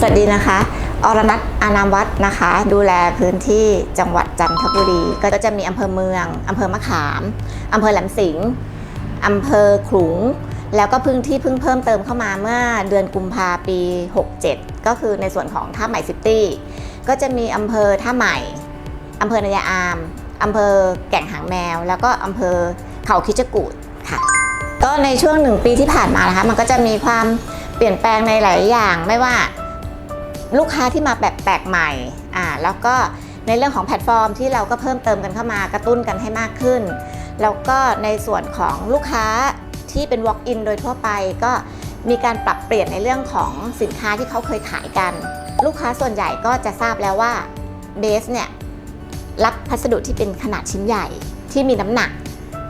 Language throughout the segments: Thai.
สวัสดีนะคะ อรนัทอานามวัฒน์นะคะ ดูแลพื้นที่จังหวัดจันทบุรี ก็จะมีอำเภอเมืองอำเภอมะขามอำเภอแหลมสิงห์อำเภอขลุง แล้วก็พึ่งที่เพิ่งเพิ่มเติมเข้ามาเมื่อเดือนกุมภาปี 67 ก็คือในส่วนของท่าใหม่ซิตี้ ก็จะมีอำเภอท่าใหม่อำเภอนายาอามอำเภอแก่งหางแมว แล้วก็อำเภอเขาคิจกูดค่ะ ก็ในช่วงหนึ่งปีที่ผ่านมานะคะ มันก็จะมีความเปลี่ยนแปลงในหลายอย่างไม่ว่า ลูกค้าที่มาแบบแปลกใหม่อ่าแล้วก็ในเรื่องของแพลตฟอร์มที่เราก็เพิ่มเติมกันเข้ามากระตุ้นกันให้มากขึ้น แล้วก็ในส่วนของลูกค้าที่เป็น Walk-in โดยทั่วไปก็มีการปรับเปลี่ยนในเรื่องของสินค้าที่เขาเคยขายกัน ลูกค้าส่วนใหญ่ก็จะทราบแล้วว่าเบสเนี่ยรับพัสดุที่เป็นขนาดชิ้นใหญ่ที่มีน้ำหนัก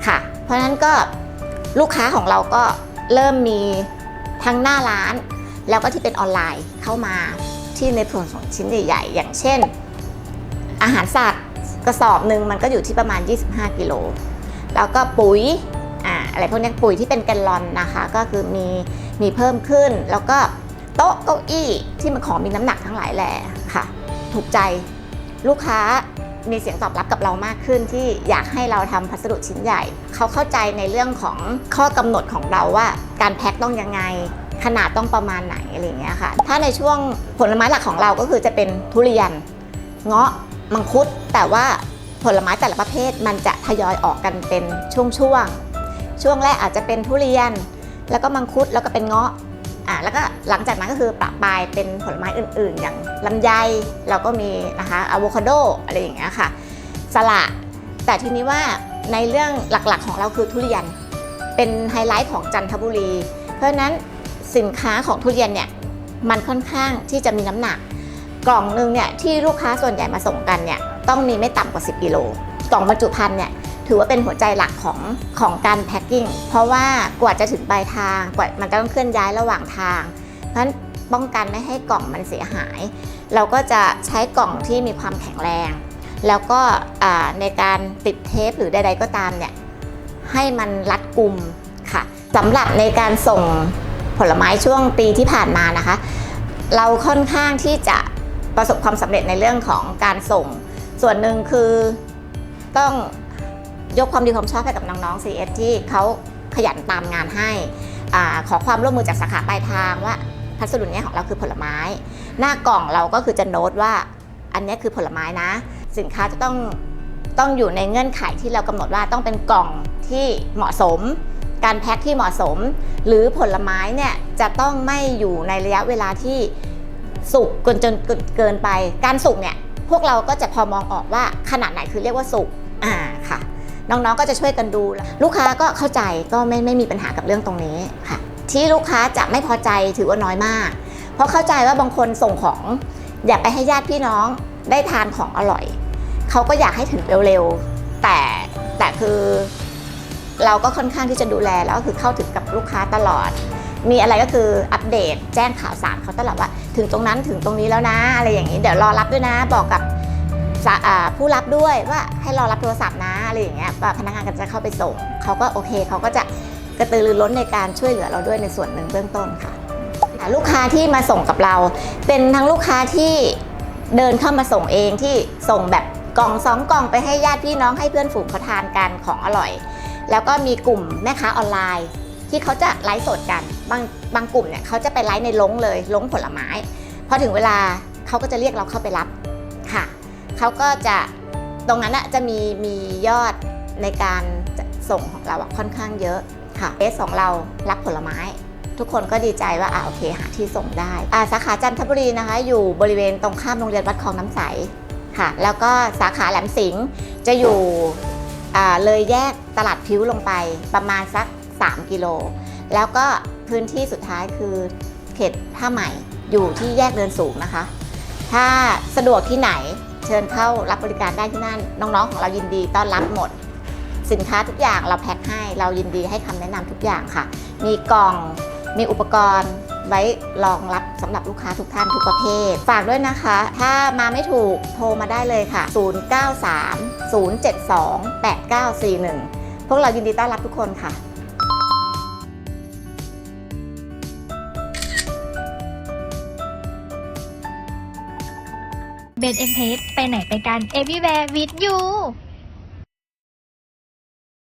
ค่ะ เพราะฉะนั้นก็ลูกค้าของเราก็เริ่มมีทั้งหน้าร้าน แล้วก็ที่เป็นออนไลน์เข้ามา ที่ในส่วนของชิ้นใหญ่ๆ อย่างเช่น อาหารสัตว์กระสอบหนึ่งมันก็อยู่ที่ประมาณ 25 กิโล แล้วก็ปุ๋ยอ่าอะไรพวกนี้ปุ๋ยที่เป็นแกลลอนนะคะ ก็คือมีมีเพิ่มขึ้น แล้วก็โต๊ะเก้าอี้ที่มันของมีน้ำหนักทั้งหลายแหล่ค่ะ ถูกใจลูกค้ามีเสียงตอบรับกับเรามากขึ้นที่อยากให้เราทำพัสดุชิ้นใหญ่ เขาเข้าใจในเรื่องของข้อกำหนดของเราว่า การแพ็คต้องยังไง ขนาดต้องประมาณไหนอะไรเงี้ยค่ะ ถ้าในช่วงผลไม้หลักของเราก็คือจะเป็นทุเรียน เงาะ มังคุด แต่ว่าผลไม้แต่ละประเภทมันจะทยอยออกกันเป็นช่วงๆ ช่วงแรกอาจจะเป็นทุเรียน แล้วก็มังคุด แล้วก็เป็นเงาะ อ่าแล้วก็หลังจากนั้นก็คือปรับปลายเป็นผลไม้อื่นๆ อย่างลำไย เราก็มีนะคะอะโวคาโดอะไรอย่างเงี้ยค่ะ สละ แต่ทีนี้ว่าในเรื่องหลักๆของเราคือทุเรียน เป็นไฮไลท์ของจันทบุรี เพราะนั้น สินค้าของทุเรียนเนี่ยมันค่อนข้างที่จะมีน้ำหนัก กล่องหนึ่งเนี่ยที่ลูกค้าส่วนใหญ่มาส่งกันเนี่ยต้องมีไม่ต่ำกว่า 10กิโลกล่องบรรจุภัณฑ์เนี่ยถือว่าเป็นหัวใจหลักของของการแพ็คกิ้งเพราะว่ากว่าจะถึงปลายทางกว่ามันจะต้องเคลื่อนย้ายระหว่างทาง เพราะฉะนั้นป้องกันไม่ให้กล่องมันเสียหาย เราก็จะใช้กล่องที่มีความแข็งแรง แล้วก็ในการติดเทปหรือใดๆก็ตามเนี่ยให้มันรัดกุมค่ะสำหรับในการส่ง ผลไม้ช่วงปีที่ผ่านมานะคะ เราค่อนข้างที่จะประสบความสำเร็จในเรื่องของการส่ง ส่วนหนึ่งคือต้องยกความดีความชอบให้กับน้องๆ CS ที่เขาขยันตามงานให้อขอความร่วมมือจากสาขาปลายทางว่าพัสดุนี้ของเราคือผลไม้ หน้ากล่องเราก็คือจะโน้ตว่าอันนี้คือผลไม้นะ สินค้าจะต้องต้องอยู่ในเงื่อนไขที่เรากำหนดว่าต้องเป็นกล่องที่เหมาะสม การแพ็คที่เหมาะสม หรือผลไม้เนี่ยจะต้องไม่อยู่ในระยะเวลาที่สุกเกินจนเกินไป การสุกเนี่ยพวกเราก็จะพอมองออกว่าขนาดไหนคือเรียกว่าสุกอ่าค่ะ น้องๆก็จะช่วยกันดู ลูกค้าก็เข้าใจก็ไม่ไม่มีปัญหากับเรื่องตรงนี้ค่ะ ที่ลูกค้าจะไม่พอใจถือว่าน้อยมาก เพราะเข้าใจว่าบางคนส่งของ อยากไปให้ญาติพี่น้องได้ทานของอร่อย เขาก็อยากให้ถึงเร็วๆแต่แต่คือ เราก็ค่อนข้างที่จะดูแลแล้วก็คือเข้าถึงกับลูกค้าตลอด มีอะไรก็คืออัปเดตแจ้งข่าวสารเขาตลอดว่า ถึงตรงนั้นถึงตรงนี้แล้วนะ อะไรอย่างนี้เดี๋ยวรอรับด้วยนะบอกกับผู้รับด้วยว่าให้รอรับโทรศัพท์นะอะไรอย่างเงี้ยพนักงานก็จะเข้าไปส่งเขาก็โอเคเขาก็จะกระตือรือร้นในการช่วยเหลือเราด้วยในส่วนหนึ่งเบื้องต้นค่ะ ลูกค้าที่มาส่งกับเรา เป็นทั้งลูกค้าที่เดินเข้ามาส่งเองที่ส่งแบบกล่องสองกล่องไปให้ญาติพี่น้องให้เพื่อนฝูงเขาทานกันของอร่อย แล้วก็มีกลุ่มแม่ค้าออนไลน์ ที่เขาจะไลฟ์สดกัน บางบางกลุ่มเนี่ยเขาจะไปไลฟ์ในลงเลยลงผลไม้ พอถึงเวลาเขาก็จะเรียกเราเข้าไปรับค่ะเขาก็จะตรงนั้นอะจะมีมียอดในการส่งของเราค่อนข้างเยอะค่ะเอสของเรารับผลไม้ ทุกคนก็ดีใจว่าอ่าโอเคหาที่ส่งได้อ่าสาขาจันทบุรีนะคะ อยู่บริเวณตรงข้ามโรงเรียนวัดคลองน้ำใสค่ะ แล้วก็สาขาแหลมสิงห์จะอยู่ เลยแยกตลาดพิ้วลงไปประมาณสัก 3 กิโล แล้วก็พื้นที่สุดท้ายคือเขตท่าใหม่อยู่ที่แยกเดินสูงนะคะ ถ้าสะดวกที่ไหนเชิญเข้ารับบริการได้ที่นั่น น้องๆ ของเรายินดีต้อนรับหมด สินค้าทุกอย่างเราแพ็คให้เรายินดีให้คำแนะนำทุกอย่างค่ะ มีกล่องมีอุปกรณ์ ไว้รองรับสำหรับลูกค้าทุกท่านทุกประเภท ฝากด้วยนะคะ ถ้ามาไม่ถูกโทรมาได้เลยค่ะ 093 072 8941 พวกเรายินดีต้อนรับทุกคนค่ะเบนเอ็มเพไปไหนไปกัน Everywhere with you